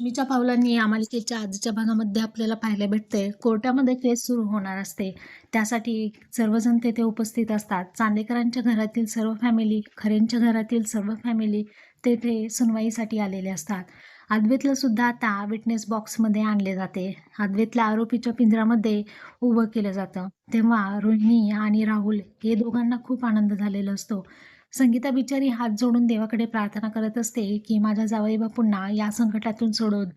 लक्ष्मीच्या पावलांनी या मालिकेच्या आजच्या भागामध्ये आपल्याला पाहायला भेटते कोर्टामध्ये केस सुरू होणार असते. त्यासाठी सर्वजण तेथे उपस्थित असतात. चांदेकरांच्या घरातील सर्व फॅमिली खरेंच्या घरातील सर्व फॅमिली तेथे सुनवाईसाठी आलेले असतात. अद्वैतला सुद्धा आता विटनेस बॉक्समध्ये आणले जाते. अद्वैतला आरोपीच्या पिंजरामध्ये उभं केलं जातं. तेव्हा रोहिणी आणि राहुल हे दोघांना खूप आनंद झालेला असतो. संगीता बिचारी हात जोडून देवाकडे प्रार्थना करत असते की माझ्या जावई बापूंना या संकटातून सोडून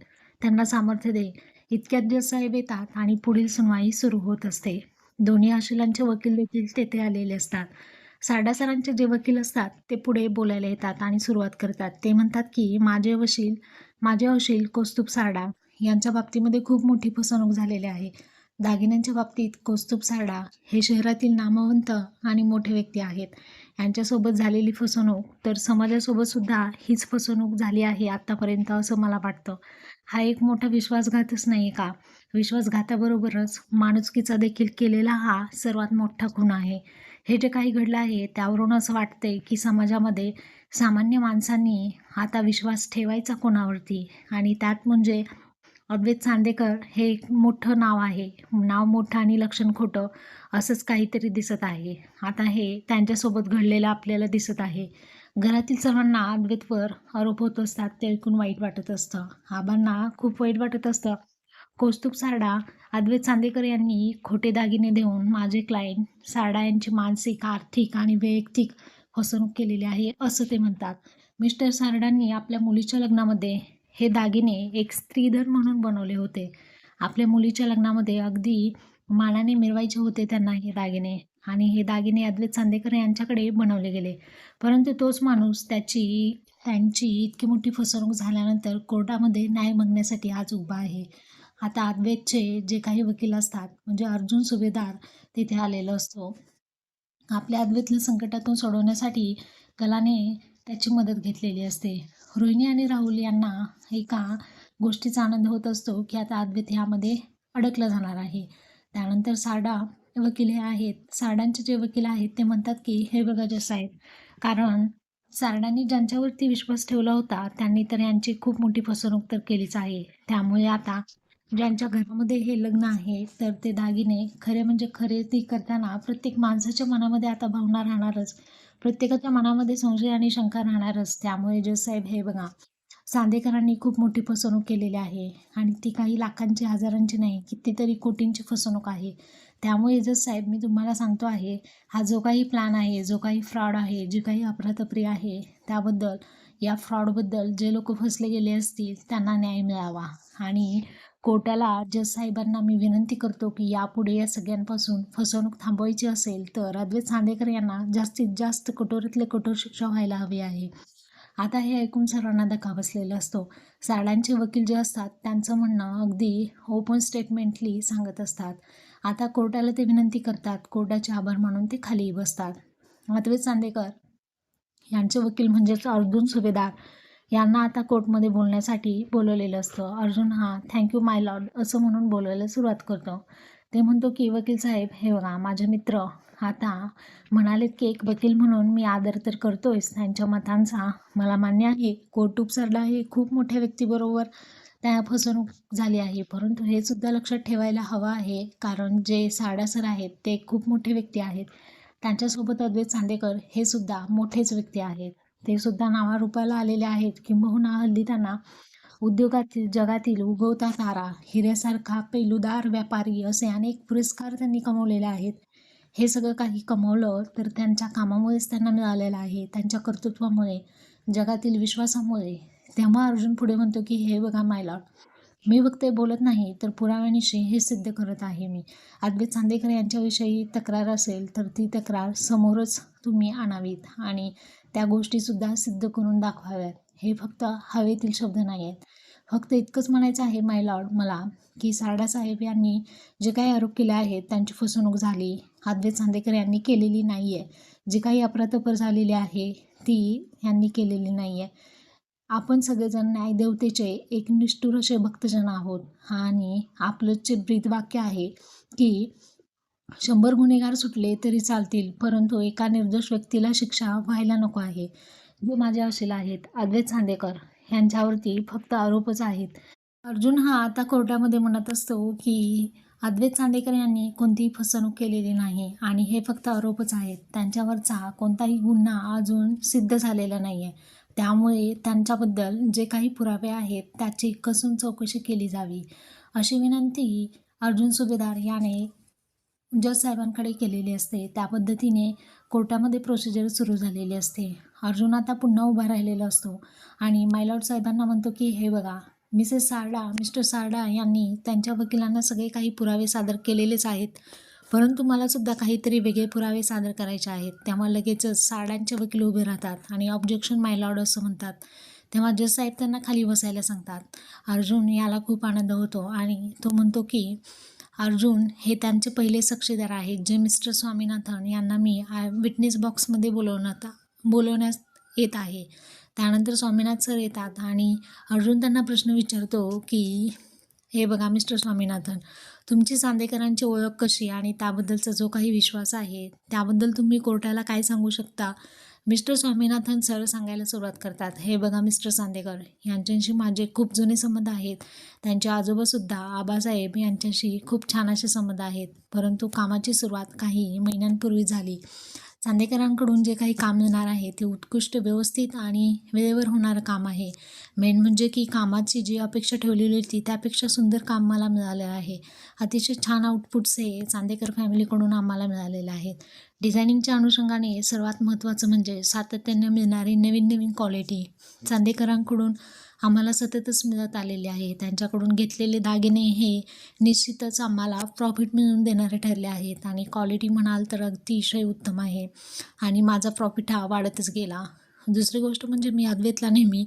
त्यांना सामर्थ्य दे. इतक्यात जज साहेब येतात आणि पुढील सुनवाई सुरू होत असते. दोन्ही आशिलांचे वकील देखील तेथे आलेले असतात. सारडा सरांचे जे वकील असतात ते पुढे बोलायला येतात आणि सुरुवात करतात. ते म्हणतात की माझे वशील माझे वशील कौस्तुभ सारडा यांच्या बाबतीमध्ये खूप मोठी फसवणूक झालेली आहे. दागिन्यांच्या बाबतीत कौस्तुभ सारडा हे शहरातील नामवंत आणि मोठे व्यक्ती आहेत. यांच्यासोबत झालेली फसवणूक तर समाजासोबतसुद्धा हीच फसवणूक झाली आहे आत्तापर्यंत असं मला वाटतं. हा एक मोठा विश्वासघातच नाही का? विश्वासघाताबरोबरच माणुसकीचा देखील केलेला हा सर्वात मोठा खून आहे. हे जे काही घडलं आहे त्यावरून असं वाटतंय की समाजामध्ये सामान्य माणसांनी आता विश्वास ठेवायचा कोणावरती? आणि त्यात म्हणजे अद्वैत चांदेकर हे एक मोठं नाव आहे. नाव मोठं आणि लक्षण खोटं असंच काहीतरी दिसत आहे. आता हे त्यांच्यासोबत घडलेलं आपल्याला दिसत आहे. घरातील सर्वांना अद्वैतवर आरोप होत असतात ते ऐकून वाईट वाटत असतं. आबांना खूप वाईट वाटत असतं. कौस्तुभ सारडा अद्वैत चांदेकर यांनी खोटे दागिने देऊन माझे क्लायंट सारडा यांची मानसिक आर्थिक आणि वैयक्तिक फसवणूक केलेली आहे असं ते म्हणतात. मिस्टर सारडांनी आपल्या मुलीच्या लग्नामध्ये हे दागिने एक स्त्रीधन म्हणून बनवले होते. आपल्या मुलीच्या लग्नामध्ये अगदी मानाने मिरवायचे होते त्यांना हे दागिने आणि हे दागिने अद्वैत चांदेकर यांच्याकडे बनवले गेले. परंतु तोच माणूस त्याची त्यांची इतकी मोठी फसवणूक झाल्यानंतर कोर्टामध्ये न्याय मागण्यासाठी आज उभा आहे. आता अद्वैतचे जे काही वकील असतात म्हणजे अर्जुन सुभेदार तिथे आलेलो असतो. आपल्या अद्वैतला संकटातून सोडवण्यासाठी कलाने त्याची मदत घेतलेली असते. रोहिणी आणि राहुल यांना एका गोष्टीचा आनंद होत असतो की आता अद्वैत ह्यामध्ये अडकलं जाणार आहे. त्यानंतर साडा वकील हे आहेत. साडांचे जे वकील आहेत ते म्हणतात की हे बघा जसं आहेत. कारण सारडांनी ज्यांच्यावरती विश्वास ठेवला होता त्यांनी तर यांची खूप मोठी फसवणूक तर केलीच आहे. त्यामुळे आता ज्यांच्या घरामध्ये हे लग्न आहे तर ते दागिने खरे म्हणजे खरेदी करताना प्रत्येक माणसाच्या मनामध्ये आता भावना राहणारच. प्रत्येकाच्या मनामध्ये संशय आणि शंका राहणारच. त्यामुळे जज साहेब हे बघा सांदेकरांनी खूप मोठी फसवणूक केलेली आहे आणि ती काही लाखांची हजारांची नाही कितीतरी कोटींची फसवणूक आहे. त्यामुळे जस साहेब मी तुम्हाला सांगतो आहे हा जो काही प्लॅन आहे जो काही फ्रॉड आहे जी काही अपरातपरी आहे त्याबद्दल या फ्रॉडबद्दल जे लोक फसले गेले असतील त्यांना न्याय मिळावा. आणि कोर्टाला जज साहेबांना मी विनंती करतो की यापुढे या सगळ्यांपासून फसवणूक थांबवायची असेल तर अद्वैत चांदेकर यांना जास्तीत जास्त कठोरातले कठोर शिक्षा व्हायला हवी आहे. आता हे ऐकून सर्वांना धक्का बसलेला असतो. साडांचे वकील जे असतात त्यांचं म्हणणं अगदी ओपन स्टेटमेंटली सांगत असतात. आता कोर्टाला ते विनंती करतात कोर्टाचे आभार मानून ते खाली बसतात. अद्वैत चांदेकर यांचे वकील म्हणजेच अर्जुन सुभेदार यांना आता कोर्टमध्ये बोलण्यासाठी बोलवलेलं असतं. अर्जुन हा थँक्यू माय लॉर्ड असं म्हणून बोलवायला सुरुवात करतो. ते म्हणतो की वकील साहेब हे बघा माझे मित्र आता म्हणालेत की एक वकील म्हणून मी आदर तर करतोयच. त्यांच्या मतांचा मला मान्य आहे. कोर्ट उपसरला हे खूप मोठ्या व्यक्तीबरोबर त्या फसवणूक झाली आहे. परंतु हे सुद्धा लक्षात ठेवायला हवं आहे. कारण जे साडासर आहेत ते खूप मोठे व्यक्ती आहेत. त्यांच्यासोबत अद्वैत चांदेकर हे सुद्धा मोठेच व्यक्ती आहेत. ते सुद्धा नावारूपाला आलेले आहेत. किंबहुना हल्ली त्यांना उद्योगातील जगातील उगवता तारा हिऱ्यासारखा पेलूदार व्यापारी असे अनेक पुरस्कार त्यांनी कमवलेले आहेत. हे सगळं काही कमवलं तर त्यांच्या कामामुळेच त्यांना मिळालेलं आहे. त्यांच्या कर्तृत्वामुळे जगातील विश्वासामुळे. तेव्हा अर्जुन पुढे म्हणतो की हे बघा मायलॉर्ड मी फक्त बोलत नाही तर पुराव्यानिशी हे सिद्ध करत आहे मी. अद्वैत चांदेकर यांच्याविषयी तक्रार असेल तर ती तक्रार समोरच तुम्ही आणावीत आणि त्या गोष्टीसुद्धा सिद्ध करून दाखवाव्यात. हे फक्त हवेतील शब्द नाही आहेत फक्त इतकंच म्हणायचं आहे माय लॉर्ड मला की सारडासाहेब यांनी जे काही आरोप केले आहेत त्यांची फसवणूक झाली. अद्वैत चांदेकर यांनी केलेली नाही आहे जी काही अपरातपर झालेली आहे ती यांनी केलेली नाही आहे आपण सगळेजण न्यायदेवतेचे एक निष्ठुर असे भक्तजन आहोत. आणि आपलं जे ब्रीदवाक्य आहे की शंभर गुन्हेगार सुटले तरी चालतील परंतु एका निर्दोष व्यक्तीला शिक्षा व्हायला नको आहे. जे माझे असेल आहेत. अद्वैत चांदेकर यांच्यावरती फक्त आरोपच आहेत. अर्जुन हा आता कोर्टामध्ये म्हणत असतो की अद्वैत चांदेकर यांनी कोणतीही फसवणूक केलेली नाही आणि हे फक्त आरोपच आहेत. त्यांच्यावरचा कोणताही गुन्हा अजून सिद्ध झालेला नाही आहे त्यामुळे त्यांच्याबद्दल जे काही पुरावे आहेत त्याची कसून चौकशी केली जावी? अशी विनंती अर्जुन सुभेदार याने जज साहेबांकडे केलेली असते. त्या पद्धतीने कोर्टामध्ये प्रोसिजर सुरू झालेली असते. अर्जुन आता पुन्हा उभा राहिलेला असतो आणि मायलॉर्ड साहेबांना म्हणतो की हे बघा मिसेस सारडा मिस्टर सारडा यांनी त्यांच्या वकिलांना सगळे काही पुरावे सादर केलेलेच आहेत. परंतु मला सुद्धा काहीतरी वेगळे पुरावे सादर करायचे आहेत. तेव्हा लगेचच साड्यांचे वकील उभे राहतात आणि ऑब्जेक्शन मायलॉर्ड असं म्हणतात. तेव्हा जज साहेब त्यांना खाली बसायला सांगतात. अर्जुन याला खूप आनंद होतो आणि तो म्हणतो की अर्जुन हे त्यांचे पहिले साक्षीदार आहेत जे मिस्टर स्वामीनाथन यांना मी आय विटनेस बॉक्समध्ये बोलवण्यात बोलवण्यास येत आहे. त्यानंतर स्वामीनाथ सर येतात आणि अर्जुन त्यांना प्रश्न विचारतो की हे बघा मिस्टर स्वामीनाथन तुमची सांदेकरांची ओळख कशी आणि त्याबद्दलचा जो काही विश्वास आहे त्याबद्दल तुम्ही कोर्टाला काय सांगू शकता? मिस्टर स्वामीनाथन सर सांगायला सुरुवात करतात. हे बघा मिस्टर सांदेकर यांच्याशी माझे खूप जुने संबंध आहेत. त्यांचे आजोबासुद्धा आबासाहेब यांच्याशी खूप छान असे संबंध आहेत. परंतु कामाची सुरुवात काही महिन्यांपूर्वी झाली. चांदेकरांकडून जे काही काम येणार आहे ते उत्कृष्ट व्यवस्थित आणि वेळेवर होणारं काम आहे. मेन म्हणजे की कामाची जी अपेक्षा ठेवलेली होती त्यापेक्षा सुंदर काम मला मिळालं आहे. अतिशय छान आउटपुट्स हे चांदेकर फॅमिलीकडून आम्हाला मिळालेले आहेत. डिझायनिंगच्या अनुषंगाने सर्वात महत्त्वाचं म्हणजे सातत्याने मिळणारी नवीन नवीन क्वालिटी चांदेकरांकडून आम्हाला सततच मिळत आलेले आहे. त्यांच्याकडून घेतलेले दागिने हे निश्चितच आम्हाला प्रॉफिट मिळवून देणारे ठरले आहेत. आणि क्वालिटी म्हणाल तर अतिशय उत्तम आहे. आणि माझा प्रॉफिट हा वाढतच गेला. दुसरी गोष्ट म्हणजे मी अद्वैतला नेहमी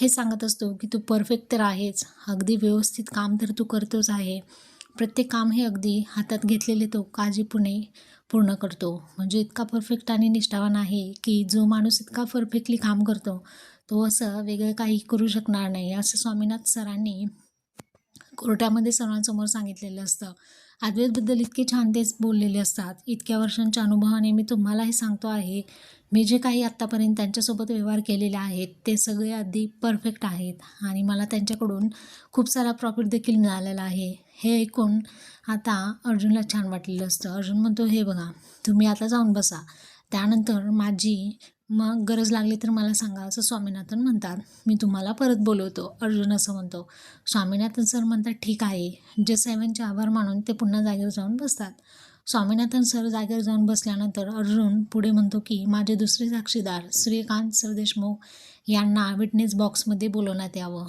हे सांगत असतो की तू परफेक्ट तर आहेच. अगदी व्यवस्थित काम तर तू करतोच आहे. प्रत्येक काम हे अगदी हातात घेतलेले तो काळजीपुणे पूर्ण करतो. म्हणजे इतका परफेक्ट आणि निष्ठावान आहे की जो माणूस इतका परफेक्टली काम करतो तो असं वेगळं काही करू शकणार नाही. असं स्वामीनाथ सरांनी कोर्टामध्ये सर्वांसमोर सांगितलेलं असतं. अद्वैतबद्दल इतके छान तेच बोललेले असतात. इतक्या वर्षांच्या अनुभवाने मी तुम्हाला हे सांगतो आहे. मी जे काही आत्तापर्यंत त्यांच्यासोबत व्यवहार केलेले आहेत ते सगळे अगदी परफेक्ट आहेत आणि मला त्यांच्याकडून खूप सारा प्रॉफिट देखील मिळालेला आहे. हे ऐकून आता अर्जुनला छान वाटलेलं असतं. अर्जुन म्हणतो हे बघा तुम्ही आता जाऊन बसा. त्यानंतर माझी मग गरज लागली तर मला सांगा असं स्वामीनाथन म्हणतात. मी तुम्हाला परत बोलवतो अर्जुन असं म्हणतो. स्वामीनाथन सर म्हणतात ठीक आहे. जे सेवनचे आभार मानून ते पुन्हा जागेवर जाऊन बसतात. स्वामीनाथन सर जागेवर जाऊन बसल्यानंतर अर्जुन पुढे म्हणतो की माझे दुसरे साक्षीदार श्रीकांत सरदेशमुख यांना विटनेस बॉक्समध्ये बोलवण्यात यावं.